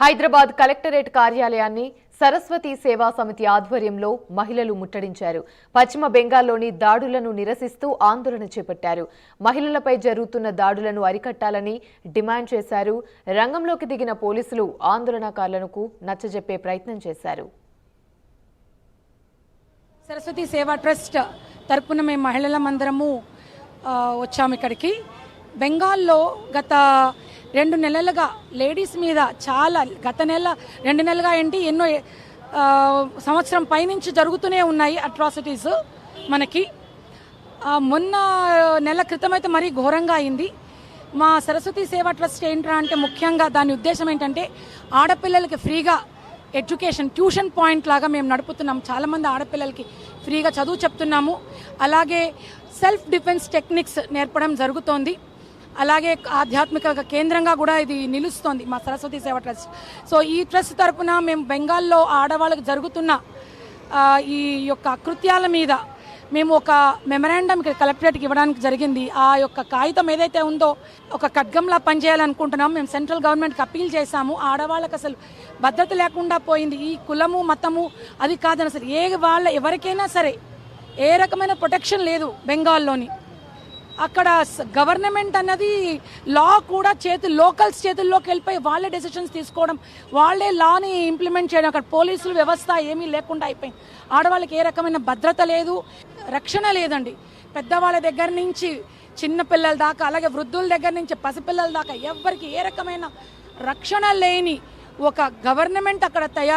Hyderabad collectorate కార్యాలయాన్ని సరస్వతి సేవా సమితి ఆధ్వర్యంలో మహిళలు ముట్టడించారు. పశ్చిమ బెంగాల్లోని దాడులను నిరసిస్తూ ఆందోళన చేపట్టారు. మహిళలపై జరుగుతున్న దాడులను అరికట్టాలని డిమాండ్ చేశారు. రంగంలోకి దిగిన పోలీసులు ఆందోళనకారులకు నచ్చజెప్పే ప్రయత్నం చేశారు. సరస్వతి సేవా ట్రస్ట్ తరపున మేము మహిళలమందరము మందరము వచ్చాము ఇక్కడికి. బెంగాల్లో గత రెండు నెలలుగా లేడీస్ మీద చాలా గత నెల రెండు నెలలుగా ఏంటి ఎన్నో సంవత్సరం పైనుంచి జరుగుతూనే ఉన్నాయి అట్రాసిటీస్ మనకి. మొన్న నెల క్రితం అయితే మరీ ఘోరంగా అయింది. మా సరస్వతి సేవా ట్రస్ట్ ఏంట్రా అంటే ముఖ్యంగా దాని ఉద్దేశం ఏంటంటే ఆడపిల్లలకి ఫ్రీగా ఎడ్యుకేషన్ ట్యూషన్ పాయింట్ లాగా మేము నడుపుతున్నాం. చాలామంది ఆడపిల్లలకి ఫ్రీగా చదువు చెప్తున్నాము. అలాగే సెల్ఫ్ డిఫెన్స్ టెక్నిక్స్ నేర్పడం జరుగుతోంది. అలాగే ఆధ్యాత్మిక కేంద్రంగా కూడా ఇది నిలుస్తోంది మా సరస్వతి సేవ ట్రస్ట్. సో ఈ ట్రస్ట్ తరపున మేము బెంగాల్లో ఆడవాళ్ళకి జరుగుతున్న ఈ యొక్క కృత్యాల మీద మేము ఒక మెమరాండం ఇక్కడ కలెక్టరేట్కి ఇవ్వడానికి జరిగింది. ఆ యొక్క కాగితం ఏదైతే ఉందో ఒక ఖడ్గంలా పనిచేయాలనుకుంటున్నాం మేము సెంట్రల్ గవర్నమెంట్కి అప్పీల్ చేశాము. ఆడవాళ్ళకి అసలు భద్రత లేకుండా పోయింది. ఈ కులము మతము అది కాదని అసలు ఏ వాళ్ళ ఎవరికైనా సరే ఏ రకమైన ప్రొటెక్షన్ లేదు బెంగాల్లోని. అక్కడ గవర్నమెంట్ అన్నది లా కూడా చేతి లోకల్స్ చేతుల్లోకి వెళ్ళిపోయి వాళ్ళే డెసిషన్స్ తీసుకోవడం వాళ్ళే లాని ఇంప్లిమెంట్ చేయడం. అక్కడ పోలీసులు వ్యవస్థ ఏమీ లేకుండా అయిపోయింది. ఆడవాళ్ళకి ఏ రకమైన భద్రత లేదు రక్షణ లేదండి. పెద్దవాళ్ళ దగ్గర నుంచి చిన్నపిల్లల దాకా అలాగే వృద్ధుల దగ్గర నుంచి పసిపిల్లల దాకా ఎవ్వరికి ఏ రకమైన రక్షణ లేని ఒక గవర్నమెంట్ అక్కడ తయారు